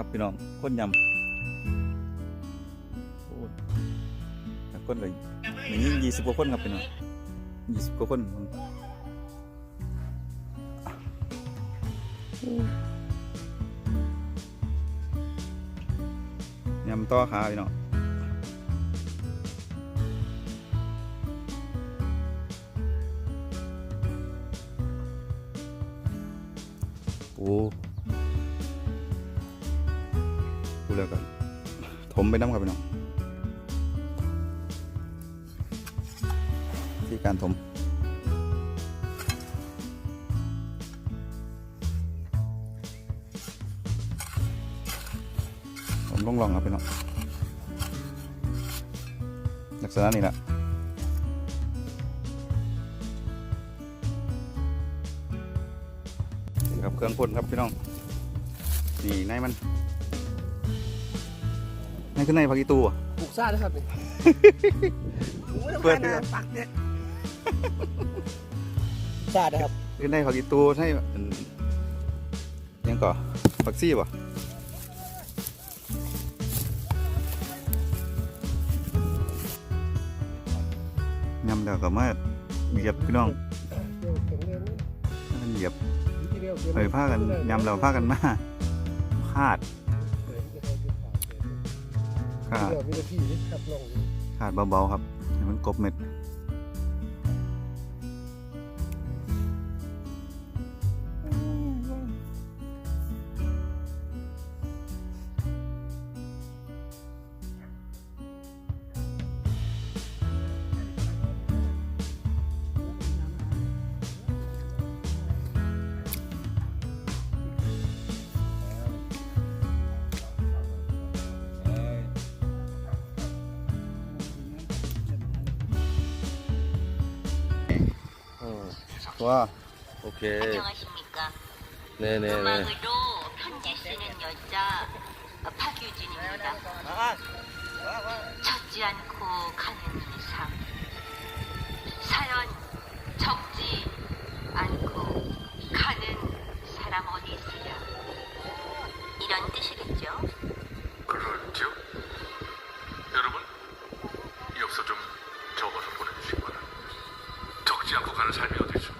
ครับพี่น้องคนยำโอ้แต่คนเลยมียิ่งยี่สิบกว่าคนครับพี่น้องยี่สิบกว่าคนยำต่อขาพี่น้องโอ้ ปูปูแล้วกันถมไปน้ำครับพี่น้องที่การถมผมลองลองครับพี่น้องลักษณะนี้แหละครับเครื่องพ่นครับพี่น้องนี่ในมัน ในคือในผักอีตูอะปลูกซ่านะครับนี่ โอ้ยเปิดทำไมนะปักเนี่ยซ่านะครับคือในผักอีตูใช่อันยังก่อผักซี่ป่ะยำแล้วก็มาเหยียบพี่น้องมันเหยียบเผยผ้ากันยำแล้วผ้ากันมาคาด คาดเดี๋ยวมีแต่พี่นี่ครับลงขาดเบาๆครับให้มันกบเม็ด 좋아. 오케이. 안녕하십니까. 네네. 음악으로 편지 쓰는 여자 박유진입니다. 젖지 않고 가는 삶. 사연 적지 않고 가는 사람 어디 있으랴. 이런 뜻이겠죠? 그렇죠. 여러분, 엽서 좀 적어서 보내주시거나 적지 않고 가는 삶이 어디죠?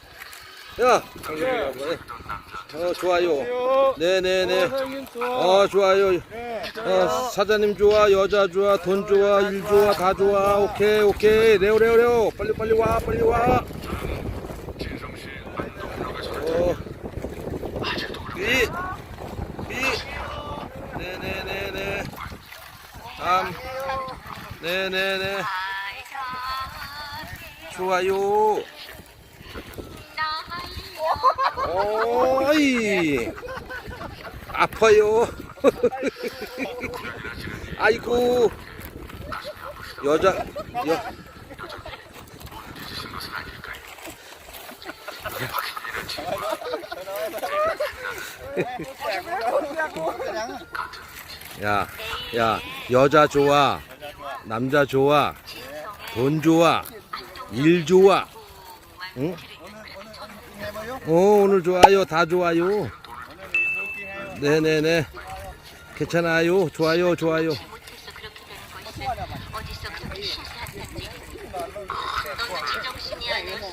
야! 남자 어 좋아요. 네네네. 어 좋아요. 어, 사장님 좋아 여자 좋아 돈 좋아 일 좋아 다 좋아. 오케이 오케이. 레오 레오 레오. 빨리 빨리 와 빨리 와. 어, 이, 이, 네네네네. 다음. 네네네. 좋아요 어이. 아파요. 아이고. 여자 여, 야, 야, 여자 좋아, 남자 좋아, 돈 좋아, 일 좋아, 응? 어, 오늘 좋아요, 다 좋아요. 네네네. 괜찮아요, 좋아요, 좋아요.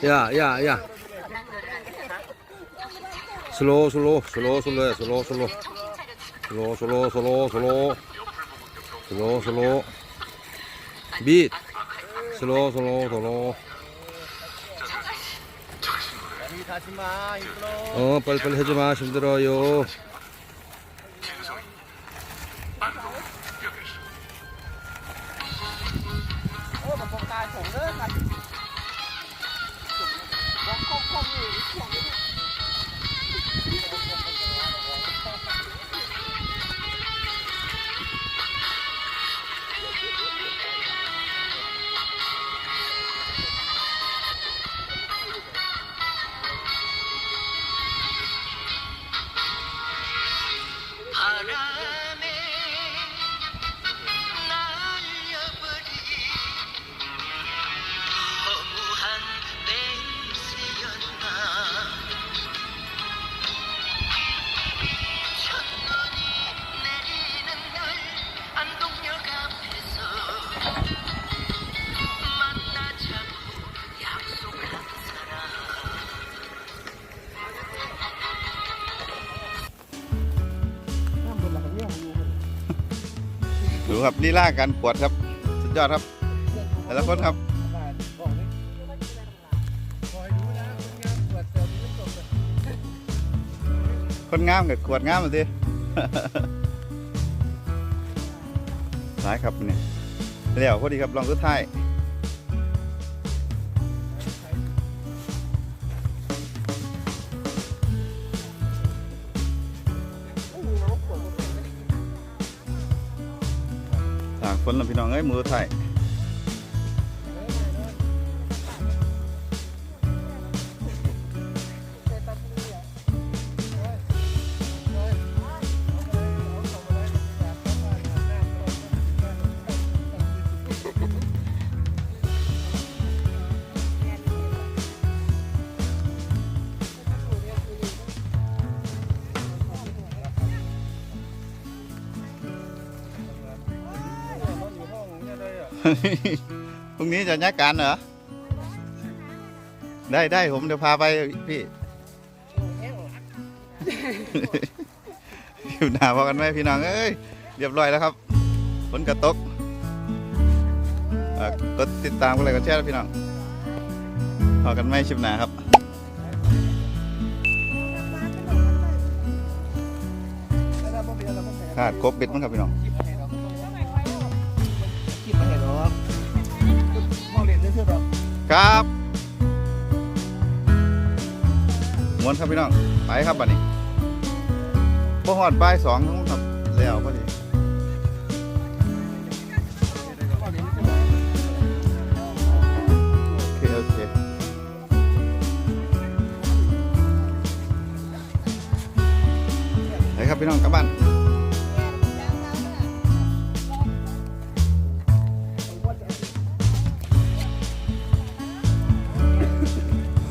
야, 야, 야. 슬로우, 슬로우, 슬로우, 슬로우, 슬로우, 슬로우, 슬로우, 슬로우, 슬로우, 슬로우, 슬로우, 슬로우. 밑, 슬로우, 슬로우, 슬로우. 어, 빨리빨리 하지 마, 힘들어요. Hello. ดูครับลีลาการกวดครับ สุดยอดครับ แต่ละคนครับคนงามกับขวดงามมาสิร้ายครับเนี่เดี๋ยวพอดีครับลองสุดท้าย นแล้วพี่น้องเอ้ยมือไทาย พรุ่งนี้จะยักการเหรอ ได้ได้ผมเดี๋ยวพาไปพี่ อยู่หนาพอกันไหมพี่น้องเอ้ยเรียบร้อยแล้วครับฝนกระตกอ่ากดติดตามกันเลยกันแชร์พี่น้องพอกันไหมชิบหนาครับขาดครบเบ็ดมั้งครับพี่น้อง ครับมวนครับพี่น้อง ไปครับบัดนี้พอหอดบ่ายสองครับแล้วพอดีโอเคโอเคไปครับพี่น้องกลับบ้าน